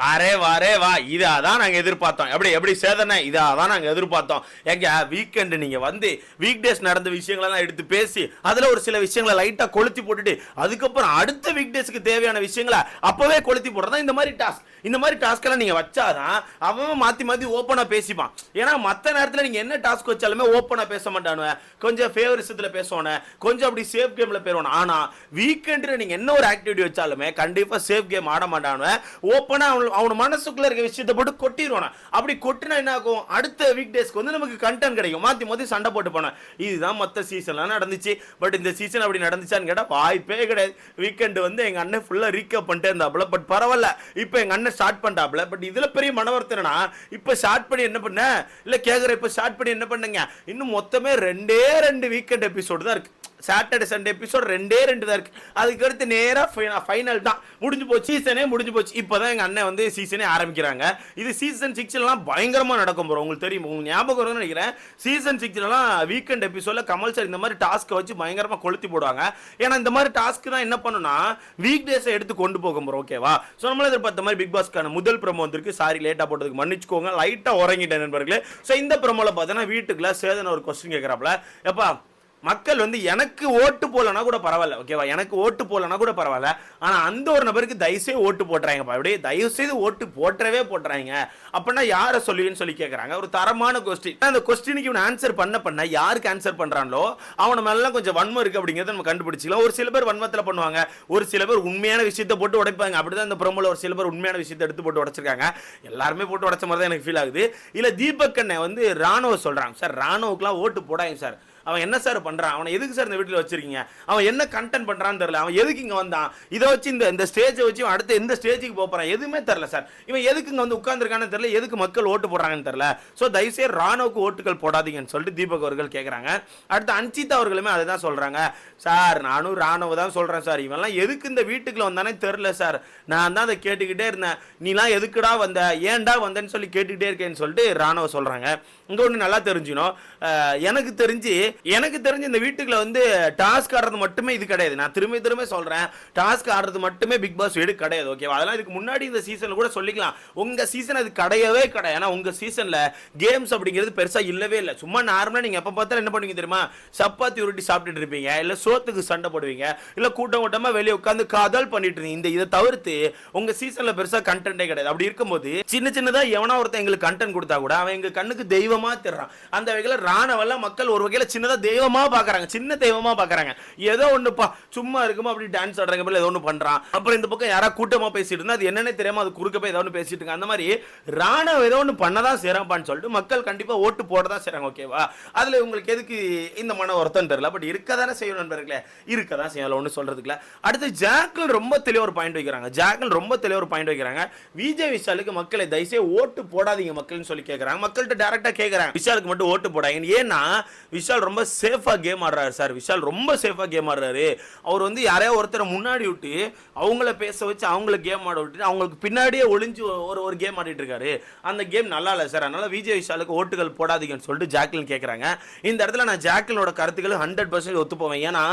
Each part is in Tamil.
வாரே வாரே வா. இதாதான் நாங்க எதிர்பார்த்தோம். எப்படி எப்படி சேதனை? இதாதான் நாங்க எதிர்பார்த்தோம். எங்க வீக்கெண்டு நீங்க வந்து வீக் டேஸ் நடந்த விஷயங்களெல்லாம் எடுத்து பேசி அதுல ஒரு சில விஷயங்களை லைட்டா கொளுத்தி போட்டுட்டு அதுக்கப்புறம் அடுத்த வீக் டேஸ்க்கு தேவையான விஷயங்களை அப்பவே கொளுத்தி போடுறதா இந்த மாதிரி டாஸ்க் இந்த மாதிரி டாஸ்க்கெல்லாம் நீங்கள் வச்சாதான் அவன் மாற்றி மாற்றி ஓப்பனாக பேசிப்பான். ஏன்னா மற்ற நேரத்தில் நீங்கள் என்ன டாஸ்க் வச்சாலுமே ஓப்பனாக பேச மாட்டானுவேன் கொஞ்சம் ஃபேவரிசத்தில் பேசுவானே கொஞ்சம் அப்படி சேஃப் கேமில் போயிருவானு ஆனால் வீக்கெண்டில் நீங்கள் என்ன ஒரு ஆக்டிவிட்டி வச்சாலுமே கண்டிப்பாக சேஃப் கேம் ஆட மாட்டானுவேன் ஓப்பனாக அவன் அவன் மனசுக்குள்ளே இருக்க விஷயத்தை போட்டு கொட்டிடுவானே அப்படி கொட்டினா என்ன ஆகும்? அடுத்த வீக் டேஸ்க்கு வந்து நமக்கு கண்டென்ட் கிடைக்கும். மாற்றி மாற்றி சண்டை போட்டு போனேன். இதுதான் மற்ற சீசன்லாம் நடந்துச்சு. பட் இந்த சீசன் அப்படி நடந்துச்சான்னு கேட்டால் வாய்ப்பே கிடையாது. வீக்கெண்டு வந்து எங்கள் அண்ணன் ஃபுல்லாக ரீக்கப் பண்ணிட்டே இருந்தாப்புல பட் பரவாயில்ல. இப்போ எங்கள் அண்ணன் ஸ்டார்ட் பண்ணாப்ல பட் இதுல பெரிய மனவர்த்தனா இப்போ ஸ்டார்ட் பண்ணி என்ன பண்ண? இல்லை கேட்குற இப்ப ஸ்டார்ட் பண்ணி என்ன பண்ணுங்க? இன்னும் மொத்தமே ரெண்டே ரெண்டு வீக்கெண்ட் எபிசோடு தான் இருக்குது சாட்டர்டே சண்டே எபிசோட் ரெண்டே ரெண்டு தான் இருக்கு. அதுக்கு அடுத்து நேரா ஃபைனல் தான். முடிஞ்சு போச்சு சீசனே முடிஞ்சு போச்சு. இப்போ தான் எங்கள் அண்ணன் வந்து சீசனே ஆரம்பிக்கிறாங்க. இது சீசன் சிக்ஸ்லாம் பயங்கரமாக நடக்கும் ப்ரோ உங்களுக்கு தெரியும். உங்களுக்கு ஞாபகம் வரும்னு நினைக்கிறேன். சீசன் சிக்ஸ்லாம் வீக்கெண்ட் எபிசோட்ல கமல் சார் இந்த மாதிரி டாஸ்க்கை வச்சு பயங்கரமாக கொளுத்தி போடுவாங்க. ஏன்னா இந்த மாதிரி டாஸ்க் தான் என்ன பண்ணுனா வீக் டேஸை எடுத்து கொண்டு போகும் ப்ரோ ஓகேவா ஸோ நம்மள எதிர்பார்த்த மாதிரி பிக் பாஸ்க்கான முதல் ப்ரமோ வந்திருக்கு. சாரி லேட்டாக போட்டதுக்கு மன்னிச்சுக்கோங்க. லைட்டாக உறங்கிட்டேன் நண்பர்களே. ஸோ இந்த ப்ரமோவில் பார்த்தீங்கன்னா வீட்டுக்குள்ள சேதன ஒரு கொஸ்டின் கேட்குறாப்புல எப்பா மக்கள் வந்து எனக்கு ஓட்டு போடலனா கூட பரவாயில்ல ஓகேவா எனக்கு ஓட்டு போலனா கூட பரவாயில்ல. ஆனா அந்த ஒரு நபருக்கு தயவுசெய்து ஓட்டு போட்டுறாங்கப்பா அப்படியே தயவு செய்து ஓட்டு போட்டுறவே போட்டுறாங்க. அப்படின்னா யாரை சொல்லுவீன்னு சொல்லி கேட்குறாங்க ஒரு தரமான கொஸ்டின் அந்த கொஸ்டினுக்கு இவன் ஆன்சர் பண்ண பண்ண யாருக்கு ஆன்சர் பண்றானோ அவன மேலாம் கொஞ்சம் வன்மம் இருக்கு அப்படிங்கிறத நம்ம கண்டுபிடிச்சிக்கலாம். ஒரு சில பேர் வன்மத்தில் பண்ணுவாங்க. ஒரு சில பேர் உண்மையான விஷயத்தை போட்டு உடைப்பாங்க. அப்படிதான் இந்த ப்ரோமோல ஒரு சில பேர் உண்மையான விஷயத்த எடுத்து போட்டு உடைச்சிருக்காங்க. எல்லாருமே போட்டு உடைச்ச மாதிரி தான் எனக்கு ஃபீல் ஆகுது. இல்ல தீபக் அண்ணன் வந்து ராணுவ சொல்றாங்க. சார் ராணுவுக்குலாம் ஓட்டு போடாங்க சார். அவன் என்ன சார் பண்ணுறான் அவனை எதுக்கு சார் இந்த வீட்டில் வச்சிருக்கீங்க? அவன் என்ன கண்டென்ட் பண்ணுறான்னு தெரில அவன் எதுக்கு இங்கே வந்தான்? இதை வச்சு இந்த இந்த ஸ்டேஜை வச்சு அவன் அடுத்து எந்த ஸ்டேஜுக்கு போகிறான் எதுவுமே தெரில சார் இவன் எதுக்கு இங்கே வந்து உட்காந்துருக்கான்னு தெரில எதுக்கு மக்கள் ஓட்டு போடுறாங்கன்னு தெரில ஸோ தயவுசெய்து ராணுவுக்கு ஓட்டுகள் போடாதீங்கன்னு சொல்லிட்டு தீபக் அவர்கள் கேட்குறாங்க அடுத்து அன்சிதா அவர்களுமே அதை தான் சொல்கிறாங்க சார் நானும் ராணுவ தான் சொல்கிறேன் சார் இவன்லாம் எதுக்கு இந்த வீட்டுக்குள்ள வந்தானே தெரில சார் நான் தான் அதை கேட்டுக்கிட்டே இருந்தேன். நீலாம் எதுக்குடா வந்த? ஏன்டா வந்தேன்னு சொல்லி கேட்டுக்கிட்டே இருக்கேன்னு சொல்லிட்டு ராணுவ சொல்கிறாங்க இங்கே ஒன்று நல்லா தெரிஞ்சுக்கணும். எனக்கு தெரிஞ்சு எனக்கு தெரிஞ்சு இந்த வீட்டுக்குள்ள வந்து டாஸ்க் ஆடுறது மட்டுமே இது கிடையாது. நான் திரும்ப திரும்ப சொல்றேன். டாஸ்க் ஆடுறது மட்டுமே பிக் பாஸ் வீடு கிடையாது ஓகேவா அதெல்லாம் இதுக்கு முன்னாடி இந்த சீசன்ல கூட சொல்லிக்கலாம். உங்க சீசன் அது கிடையவே கிடையாது. ஏன்னா உங்க சீசன்ல கேம்ஸ் அப்படிங்கிறது பெருசா இல்லவே இல்லை. சும்மா நார்மலா நீங்க எப்ப பார்த்தாலும் என்ன பண்ணுவீங்க தெரியுமா? சப்பாத்தி உருட்டி சாப்பிட்டுட்டு இருப்பீங்க. இல்ல சோத்துக்கு சண்டை போடுவீங்க. இல்ல கூட்டம் கூட்டமா வெளியே உட்காந்து காதல் பண்ணிட்டு இருந்தீங்க. இந்த இதை தவிர்த்து உங்க சீசன்ல பெருசா கண்டென்ட்டே கிடையாது. அப்படி இருக்கும்போது சின்ன சின்னதா எவனா ஒருத்தன் எங்களுக்கு கண்டென்ட் கொடுத்தா கூட அவன் எங்க கண்ணுக்கு தெய்வமா தெரிறான் அந்த வகையில ராணவெல்லாம் மக்கள் ஒரு வகையில சின்ன சின்னதா தெய்வமா பாக்குறாங்க? சின்ன தெய்வமா பாக்குறாங்க. ஏதோ ஒண்ணுப்பா சும்மா இருக்குமா அப்படி டான்ஸ் ஆடுறாங்க போல ஏதோ ஒண்ணு பண்றான். அப்புறம் இந்த பக்கம் யாராவது கூட்டமா பேசிட்டு இருந்தா அது என்னன்னே தெரியாம அது குறுக்க போய் ஏதோ ஒன்று பேசிட்டு இருக்காங்க. அந்த மாதிரி ராணுவம் ஏதோ ஒண்ணு பண்ணதான் செய்யறான்ப்பான்னு சொல்லிட்டு மக்கள் கண்டிப்பா ஓட்டு போடதான் செய்றாங்க ஓகேவா அதுல உங்களுக்கு எதுக்கு இந்த மன வருத்தம் தெரியல பட் இருக்க தானே செய்யணும் நண்பர்களே. இருக்க தான் செய்யலாம் ஒன்றும் சொல்றதுக்குல அடுத்து ஜாக்கிள் ரொம்ப தெளிவா ஒரு பாயிண்ட் வைக்கிறாங்க. ஜாக்கிள் ரொம்ப தெளிவா ஒரு பாயிண்ட் வைக்கிறாங்க. விஜய் விஷாலுக்கு மக்களை தயவுசெய்து ஓட்டு போடாதீங்க மக்கள்னு சொல்லி கேட்கறாங்க மக்கள்கிட்ட டேரக்டா கேட்கறாங்க விஷாலுக்கு மட்டும் ஓட்டு போடாங்க ஏன்னா விஷால் ரொம்ப ரொம்ப சேஃபாக கேம் ஆடுறாரு சார் விஷால் ரொம்ப சேஃபாக கேம் ஆடுறாரு. அவர் வந்து யாரையோ ஒருத்தரை முன்னாடி விட்டு அவங்கள பேச வச்சு அவங்கள கேம் ஆட விட்டு அவங்களுக்கு பின்னாடியே ஒளிஞ்சு ஒரு ஒரு கேம் ஆடிட்டு இருக்காரு. அந்த கேம் நல்லா இல்லை சார் அதனால் விஜய் விஷாலுக்கு ஓட்டுகள் போடாதீங்கன்னு சொல்லிட்டு ஜாக்லின் கேட்குறாங்க இந்த இடத்துல நான் ஜாக்லினோட கருத்துக்கள் ஹண்ட்ரட் பர்சன்ட் ஒத்துப்போவேன். ஏன்னா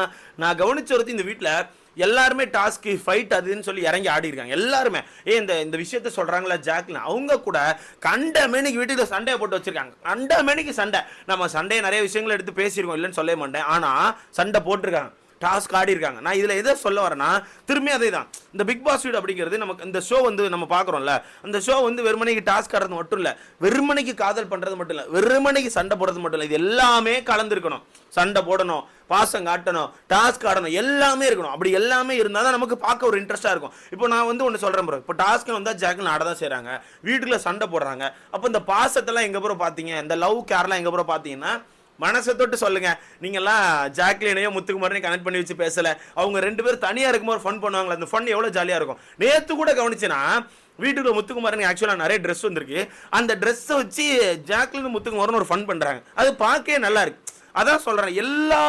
நான் கவனிச்ச ஒருத்தி இந்த வீட்டில் எல்லாருமே டாஸ்க்கு ஃபைட் அதுன்னு சொல்லி இறங்கி ஆடி இருக்காங்க. எல்லாருமே. ஏ இந்த இந்த விஷயத்த சொல்கிறாங்களா ஜாக்லின் அவங்க கூட கண்ட மேனிக்கு வீட்டுக்கு சண்டையை போட்டு வச்சிருக்காங்க. கண்ட மேனிக்கு சண்டை. நம்ம சண்டையை நிறைய விஷயங்கள் எடுத்து பேசியிருக்கோம் இல்லைன்னு சொல்ல மாட்டேன். ஆனால் சண்டை போட்டிருக்காங்க. டாஸ்க் ஆடி இருக்காங்க நான் இதில் எதை சொல்ல வரேன்னா திரும்பி அதே தான் இந்த பிக் பாஸ் வீடு அப்படிங்கிறது நமக்கு இந்த ஷோ வந்து நம்ம பார்க்குறோம்ல அந்த ஷோ வந்து வெறுமனைக்கு டாஸ்க் ஆடுறது மட்டும் இல்லை வெறுமனைக்கு காதல் பண்ணுறது மட்டும் இல்லை வெறுமனைக்கு சண்டை போடுறது மட்டும் இல்லை இது எல்லாமே கலந்துருக்கணும். சண்டை போடணும் பாசம் காட்டணும் டாஸ்க் ஆடணும் எல்லாமே இருக்கணும். அப்படி எல்லாமே இருந்தால் தான் நமக்கு பார்க்க ஒரு இன்ட்ரெஸ்ட்டாக இருக்கும். இப்போ நான் வந்து ஒன்று சொல்கிறேன் ப்ரோ இப்போ டாஸ்க்கு வந்தால் ஜாக்கில் ஆட தான் செய்கிறாங்க வீட்டுக்குள்ளே சண்டை போடுறாங்க. அப்போ இந்த பாசத்தெல்லாம் எங்கே ப்ரோ பார்த்தீங்க இந்த லவ் கேர்லாம் எங்கே ப்ரோ பார்த்தீங்கன்னா மனசை தொட்டு சொல்லுங்க. நீங்கெல்லாம் ஜாக்லினையும் முத்துக்குமாரையும் கனெக்ட் பண்ணி வச்சு பேசல. அவங்க ரெண்டு பேரும் தனியா இருக்கும்போது ஃபன் பண்ணுவாங்களா அந்த ஃபன் எவ்வளவு ஜாலியா இருக்கும். நேத்து கூட கவனிச்சுன்னா வீட்டுக்குள்ள முத்துக்குமாரனுக்கு ஆக்சுவலாக நிறைய ட்ரெஸ் வந்திருக்கு. அந்த ட்ரெஸ்ஸை வச்சு ஜாக்லின் முத்துக்குமாரன் ஒரு ஃபன் பண்றாங்க. அது பார்க்கவே நல்லா இருக்கு. அதான் சொல்கிறேன் எல்லா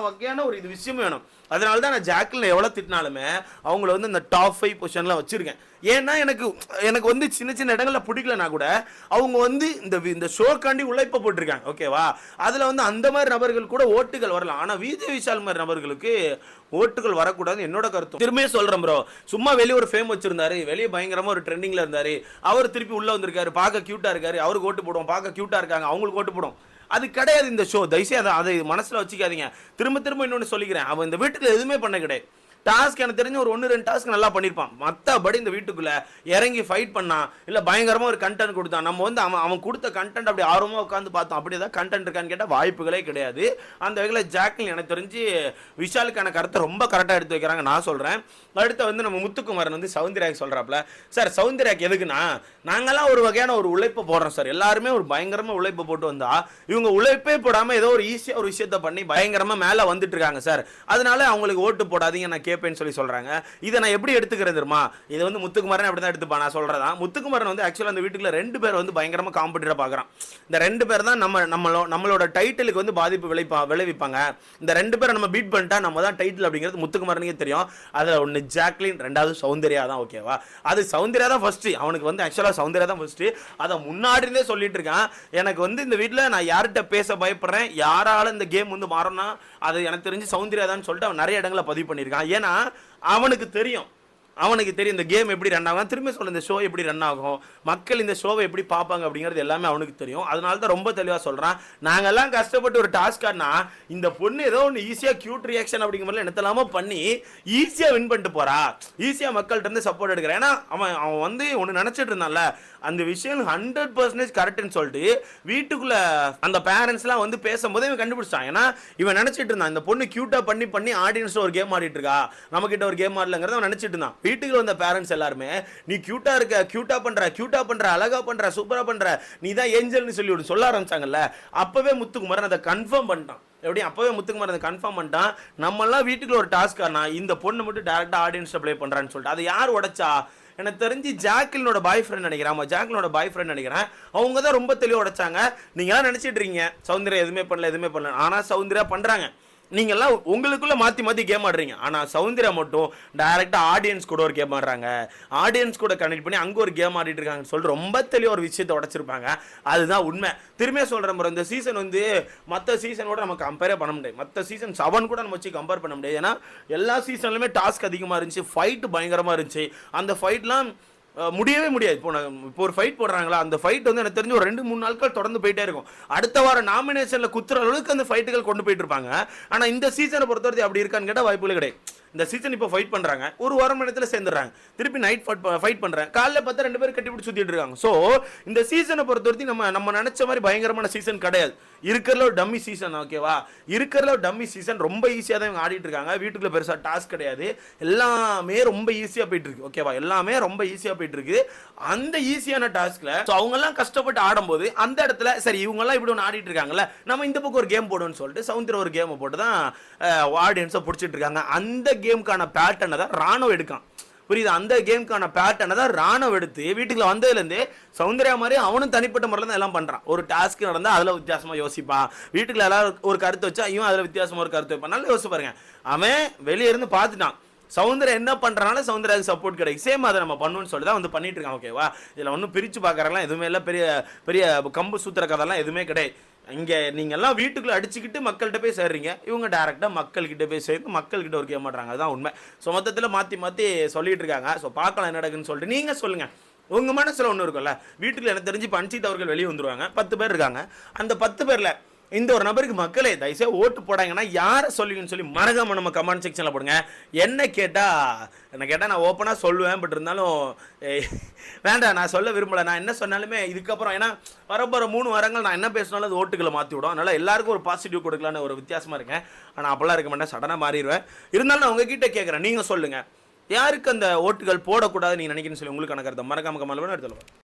வகையான ஒரு இது விஷயமும் வேணும். அதனால தான் நான் ஜாக்கில் எவ்வளோ திட்டினாலுமே அவங்கள வந்து இந்த டாப் ஃபைவ் பொசிஷனில் வச்சுருக்கேன். ஏன்னா எனக்கு எனக்கு வந்து சின்ன சின்ன இடங்களில் பிடிக்கலனா கூட அவங்க வந்து இந்த வி- இந்த ஷோக்காண்டி உழைப்ப போட்டிருக்காங்க. ஓகேவா அதில் வந்து அந்த மாதிரி நபர்கள் கூட ஓட்டுகள் வரலாம். ஆனால் விஜய் விஷால் மாதிரி நபர்களுக்கு ஓட்டுகள் வரக்கூடாதுன்னு என்னோட கருத்து திரும்பியே சொல்கிறேன் ப்ரோ சும்மா வெளியே ஒரு ஃபேம் வச்சிருந்தாரு வெளியே பயங்கரமாக ஒரு ட்ரெண்டிங்கில் இருந்தார். அவர் திருப்பி உள்ளே வந்திருக்காரு பார்க்க க்யூட்டாக இருக்காரு. அவருக்கு ஓட்டு போடுவோம் பார்க்க க்யூட்டாக இருக்காங்க. அவங்களுக்கு ஓட்டு போடும் அது கிடையாது இந்த ஷோ தயவுசெய்து அதை அதை மனசுல வச்சுக்காதீங்க. திரும்ப திரும்ப இன்னொன்னு சொல்லிக்கிறேன். அவன் இந்த வீட்டுக்கு எதுவுமே பண்ண கிடையாது. டாஸ்க் எனக்கு தெரிஞ்ச ஒரு ஒன்று ரெண்டு டாஸ்க் நல்லா பண்ணியிருப்பான் மற்றபடி இந்த வீட்டுக்குள்ளே இறங்கி ஃபைட் பண்ணான் இல்லை பயங்கரமாக ஒரு கண்டென்ட் கொடுத்தான் நம்ம வந்து அவன் அவன் கொடுத்த கண்டென்ட் அப்படி ஆர்வமாக உட்காந்து பார்த்தோம். அப்படி ஏதாவது கண்டென்ட் இருக்கான்னு கேட்டால் வாய்ப்புகளே கிடையாது. அந்த வகையில் ஜாக்லின் எனக்கு தெரிஞ்சு விஷாலுக்கான கருத்தை ரொம்ப கரெக்டாக எடுத்து வைக்கிறாங்க. நான் சொல்கிறேன் அடுத்து வந்து நம்ம முத்துக்குமாரன் வந்து சவுந்தர்யாக்கு சொல்கிறாப்புல சார் சவுந்தர்யாக்கு எதுக்குன்னா நாங்கள்லாம் ஒரு வகையான ஒரு உழைப்பை போடுறோம் சார். எல்லாருமே ஒரு பயங்கரமாக உழைப்பு போட்டு வந்தால் இவங்க உழைப்பே போடாமல் ஏதோ ஒரு ஈஸியாக ஒரு விஷயத்த பண்ணி பயங்கரமாக மேலே வந்துட்டு இருக்காங்க சார். அதனால அவங்களுக்கு ஓட்டு போடாதீங்க. நான் கேட்பேன்னு சொல்லி சொல்கிறாங்க இதை நான் எப்படி எடுத்துக்கிறேன் தெரியுமா? இதை வந்து முத்துக்குமாரன் அப்படி தான் எடுத்துப்பா நான் சொல்கிறதான் முத்துக்குமாரன் வந்து ஆக்சுவலாக அந்த வீட்டுக்குள்ள ரெண்டு பேர் வந்து பயங்கரமாக காம்படிட்டாக பார்க்குறான். இந்த ரெண்டு பேர் தான் நம்ம நம்மளோ நம்மளோட டைட்டிலுக்கு வந்து பாதிப்பு விளைப்பா விளைவிப்பாங்க. இந்த ரெண்டு பேரை நம்ம பீட் பண்ணிட்டா நம்ம தான் டைட்டில் அப்படிங்கிறது முத்துக்குமாரனுக்கே தெரியும். அதில் ஒன்று ஜாக்லின் ரெண்டாவது சௌந்தர்யா தான் ஓகேவா அது சௌந்தர்யா தான் ஃபஸ்ட்டு அவனுக்கு வந்து ஆக்சுவலாக சௌந்தர்யா தான் ஃபஸ்ட்டு அதை முன்னாடி இருந்தே சொல்லிட்டு இருக்கான். எனக்கு வந்து இந்த வீட்டில் நான் யார்கிட்ட பேச பயப்படுறேன் யாரால இந்த கேம் வந்து மாறணும்னா அது எனக்கு தெரிஞ்சு சௌந்தர்யா தான் சொல்லிட்டு அவன் நிறைய இடங்களில் பதிவு பண்ணியிருக்கான். ஏன்னா அவனுக்கு தெரியும். அவனுக்கு தெரியும் இந்த கேம் எப்படி ரன் ஆகும். திரும்ப சொல்ல இந்த ஷோ எப்படி ரன் ஆகும். மக்கள் இந்த ஷோவை எப்படி பார்ப்பாங்க அப்படிங்கிறது எல்லாமே அவனுக்கு தெரியும். அதனால தான் ரொம்ப தெளிவாக சொல்கிறான் நாங்கள்லாம் கஷ்டப்பட்டு ஒரு டாஸ்க் ஆடினா இந்த பொண்ணு ஏதோ ஒன்று ஈஸியாக க்யூட் ரியாக்ஷன் அப்படிங்கிற மாதிரி என்னத்தெல்லாமோ பண்ணி ஈஸியாக வின் பண்ணிட்டு போகிறா ஈஸியாக மக்கள்கிட்ட இருந்து சப்போர்ட் எடுக்கிறான் ஏன்னா அவன் அவன் வந்து ஒன்று நினச்சிட்டு இருந்தான்ல அந்த விஷயம் ஹண்ட்ரட் பர்சன்டேஜ் கரெக்டுன்னு சொல்லிட்டு வீட்டுக்குள்ளே அந்த பேரண்ட்ஸ்லாம் வந்து பேசும்போதே இவன் கண்டுபிடிச்சான் ஏன்னா இவன் நினச்சிட்டு இருந்தான் இந்த பொண்ணு க்யூட்டாக பண்ணி பண்ணி ஆடியன்ஸில் ஒரு கேம் ஆடிட்டு இருக்கா. நம்மக்கிட்ட ஒரு கேம் ஆடலங்கிறத அவன் நினச்சிட்டு இருந்தான். வீட்டுக்கு வந்த பேரண்ட்ஸ் எல்லாருமே நீ க்யூட்டாக இருக்க க்யூட்டாக பண்ற க்யூட்டாக பண்ற அழகா பண்ற சூப்பராக பண்ற நீ தான் ஏஞ்சல்னு சொல்லி ஒரு சொல்ல ஆரம்பிச்சாங்கல்ல அப்பவே முத்துக்குமாரன் அதை கன்ஃபார்ம் பண்ணிட்டான். எப்படி அப்பவே முத்துக்குமார் அதை கன்ஃபார்ம் பண்ணிட்டான். நம்மளாம் வீட்டுக்குள்ள ஒரு டாஸ்க் ஆனா இந்த பொண்ணு மட்டும் டேரக்டா ஆடியன்ஸ் ப்ளே பண்றான்னு சொல்லிட்டு அதை யார் உடைச்சா? எனக்கு தெரிஞ்சு ஜாக்கிலோட பாய் ஃப்ரெண்ட் நினைக்கிறேன். ஆமா ஜாக்கிலோட பாய் ஃப்ரெண்ட் நினைக்கிறேன். அவங்க தான் ரொம்ப தெளிவாக உடைச்சாங்க. நீங்களாம் நினைச்சிட்டு இருக்கீங்க சௌந்தர்யா எதுவுமே பண்ணல எதுவுமே பண்ணல. ஆனா சௌந்தர்யா பண்றாங்க. நீங்கள்லாம் உங்களுக்குள்ளே மாற்றி மாற்றி கேம் ஆடுறீங்க. ஆனால் சௌந்தர்யா மட்டும் டைரெக்டாக ஆடியன்ஸ் கூட ஒரு கேம் ஆடுறாங்க. ஆடியன்ஸ் கூட கனெக்ட் பண்ணி அங்கே ஒரு கேம் ஆடிட்டு இருக்காங்கன்னு சொல்லிட்டு ரொம்ப தெளிவாக ஒரு விஷயத்தை உடைச்சிருப்பாங்க. அதுதான் உண்மை. திரும்பியும் சொல்கிற bro, இந்த சீசன் வந்து மற்ற சீசனோட நம்ம கம்பேரே பண்ண முடியாது. மற்ற சீசன் செவன் கூட நம்ம வச்சு கம்பேர் பண்ண முடியாது. ஏன்னா எல்லா சீசன்லையுமே டாஸ்க் அதிகமாக இருந்துச்சு. ஃபைட் பயங்கரமாக இருந்துச்சு. அந்த ஃபைட்லாம் முடியவே முடியாது. இப்போ நான் இப்போ ஒரு ஃபைட் போடுறாங்களா அந்த ஃபைட் வந்து எனக்கு தெரிஞ்சு ஒரு ரெண்டு மூணு நாட்கள் தொடர்ந்து போயிட்டே இருக்கும். அடுத்த வாரம் நாமினேஷனில் குத்துற அளவுக்கு அந்த ஃபைட்டுகள் கொண்டு போயிட்டு இருப்பாங்க. ஆனால் இந்த சீசனை பொறுத்தவரை அப்படி இருக்கான்னு கேட்டால் வாய்ப்புகள் கிடையாது. இந்த சீசன் இப்போ ஃபைட் பண்ணுறாங்க ஒரு வாரம் நேரத்தில் சேர்ந்துடுறாங்க. திருப்பி நைட் ஃபைட் பண்ணுறாங்க காலைல பார்த்தா ரெண்டு பேரும் கட்டிப்பிடி சுற்றிட்டு இருக்காங்க. ஸோ இந்த சீசனை பொறுத்தவரைக்கும் நம்ம நம்ம நினச்ச மாதிரி பயங்கரமான சீசன் கிடையாது. இருக்கிறல ஒரு டம்மி சீசன் ஓகேவா இருக்கிறல ஒரு டம்மி சீசன் ரொம்ப ஈஸியாக தான் இவங்க ஆடிட்டு இருக்காங்க. வீட்டுக்குள்ள பெருசாக டாஸ்க் கிடையாது. எல்லாமே ரொம்ப ஈஸியாக போயிட்டு இருக்கு ஓகேவா எல்லாமே ரொம்ப ஈஸியாக போயிட்டு இருக்கு அந்த ஈஸியான டாஸ்க்ல ஸோ அவங்கெல்லாம் கஷ்டப்பட்டு ஆடும்போது அந்த இடத்துல சரி இவங்கெல்லாம் இப்படி ஒன்று ஆடிட்டு இருக்காங்கல்ல நம்ம இந்த பக்கம் ஒரு கேம் போடுவோம்னு சொல்லிட்டு சவுந்தர ஒரு கேமை போட்டு தான் ஆடியன்ஸை பிடிச்சிட்டு இருக்காங்க. அந்த கேமுக்கான பேட்டர்னை தான் ராணுவம் எடுக்கான். புரியுது? அந்த கேமுக்கான பேட்டர்னை தான் ராணுவம் எடுத்து வீட்டுக்குள்ள வந்ததுலேருந்து சௌந்தர்யா மாதிரி அவனும் தனிப்பட்ட முறையில் தான் எல்லாம் பண்ணுறான் ஒரு டாஸ்க் நடந்தால் அதில் வித்தியாசமாக யோசிப்பான். வீட்டுக்குள்ள எல்லாரும் ஒரு கருத்து வச்சா இவன் அதில் வித்தியாசமாக ஒரு கருத்து வைப்பான். நல்லா யோசிச்சு பாருங்க. அவன் வெளியே இருந்து பார்த்துட்டான். சௌந்தர்யா என்ன பண்றனால சௌந்தர்யாவுக்கு சப்போர்ட் கிடைக்கும் சேம் அதை நம்ம பண்ணுவோம்னு சொல்லி தான் வந்து பண்ணிட்டு இருக்கான் ஓகேவா இதில் ஒன்றும் பிரித்து பார்க்கறலாம் எதுவுமே இல்லை. பெரிய பெரிய கம்பு சூத்திர கதைலாம் எதுவுமே கிடையாது. இங்கே நீங்கள் எல்லாம் வீட்டுக்குள்ள அடிச்சுக்கிட்டு மக்கள்கிட்ட போய் சேர்றீங்க. இவங்க டேரெக்டாக மக்கள்கிட்ட போய் சேர்ந்து மக்கள்கிட்ட ஒரு கேம் ஆடுறாங்க. அதுதான் உண்மை. ஸோ மொத்தத்தில் மாற்றி மாற்றி சொல்லிட்டு இருக்காங்க. ஸோ பார்க்கலாம் என்ன நடக்குன்னு சொல்லிட்டு. நீங்கள் சொல்லுங்கள் உங்கள் மனசில் ஒன்று இருக்கும்ல. வீட்டுக்குள்ள எனக்கு தெரிஞ்சு பஞ்சித் அவர்கள் வெளியே வந்துருவாங்க. பத்து பேர் இருக்காங்க. அந்த பத்து பேரில் இந்த ஒரு நபருக்கு மக்களே தயவுசெய்து ஓட்டு போடாங்கன்னா யாரை சொல்லுவீங்கன்னு சொல்லி மறக்காம நம்ம கமெண்ட் செக்ஷனில் போடுங்க. என்ன கேட்டால் என்ன கேட்டால் நான் ஓப்பனாக சொல்லுவேன் பட் இருந்தாலும் வேண்டாம் நான் சொல்ல விரும்பல. நான் என்ன சொன்னாலுமே இதுக்கப்புறம் ஏன்னா வரப்போகிற மூணு வாரங்கள் நான் என்ன பேசினாலும் அது ஓட்டுகளை மாற்றி விடும். அதனால் எல்லாருக்கும் ஒரு பாசிட்டிவ் கொடுக்கலான்னு ஒரு வித்தியாசமாக இருக்கேன். ஆனால் அப்போல்லாம் இருக்க மாட்டேன். சடனாக மாறிடுவேன். இருந்தாலும் நான் உங்ககிட்ட கேட்குறேன் நீங்கள் சொல்லுங்கள் யாருக்கு அந்த ஓட்டுகள் போடக்கூடாதுன்னு நீங்கள் நினைக்கிறேன்னு சொல்லி உங்களுக்கான கருத்தை மறக்காம கமல் எடுத்துருவோம்